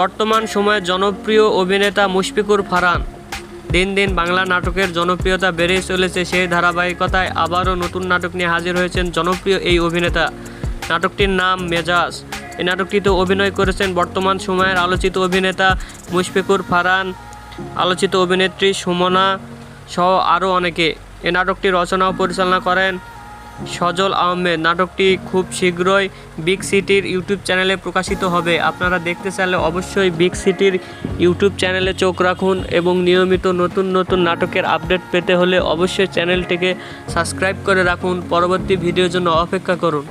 বর্তমান সময়ে জনপ্রিয় অভিনেতা মুশফিকুর ফারহান। দিন দিন বাংলা নাটকের জনপ্রিয়তা বেড়েই চলেছে সেই ধারাবাহিকতায় আবারও নতুন নাটক নিয়ে হাজির হয়েছেন জনপ্রিয় এই অভিনেতা। নাটকটির নাম মেজাজ। এই নাটকটিতে অভিনয় করেছেন বর্তমান সময়ের আলোচিত অভিনেতা মুশফিকুর ফারহান, আলোচিত অভিনেত্রী সুমনা সহ আরও অনেকে। এ নাটকটি রচনা ও পরিচালনা করেন সজল আহমেদ। নাটকটি খুব শীঘ্রই বিগ সিটির ইউটিউব চ্যানেলে প্রকাশিত হবে। আপনারা দেখতে চাইলে অবশ্যই বিগ সিটির ইউটিউব চ্যানেলে চোখ রাখুন এবং নিয়মিত নতুন নতুন নাটকের আপডেট পেতে হলে অবশ্যই চ্যানেলটিকে সাবস্ক্রাইব করে রাখুন। পরবর্তী ভিডিওর জন্য অপেক্ষা করুন।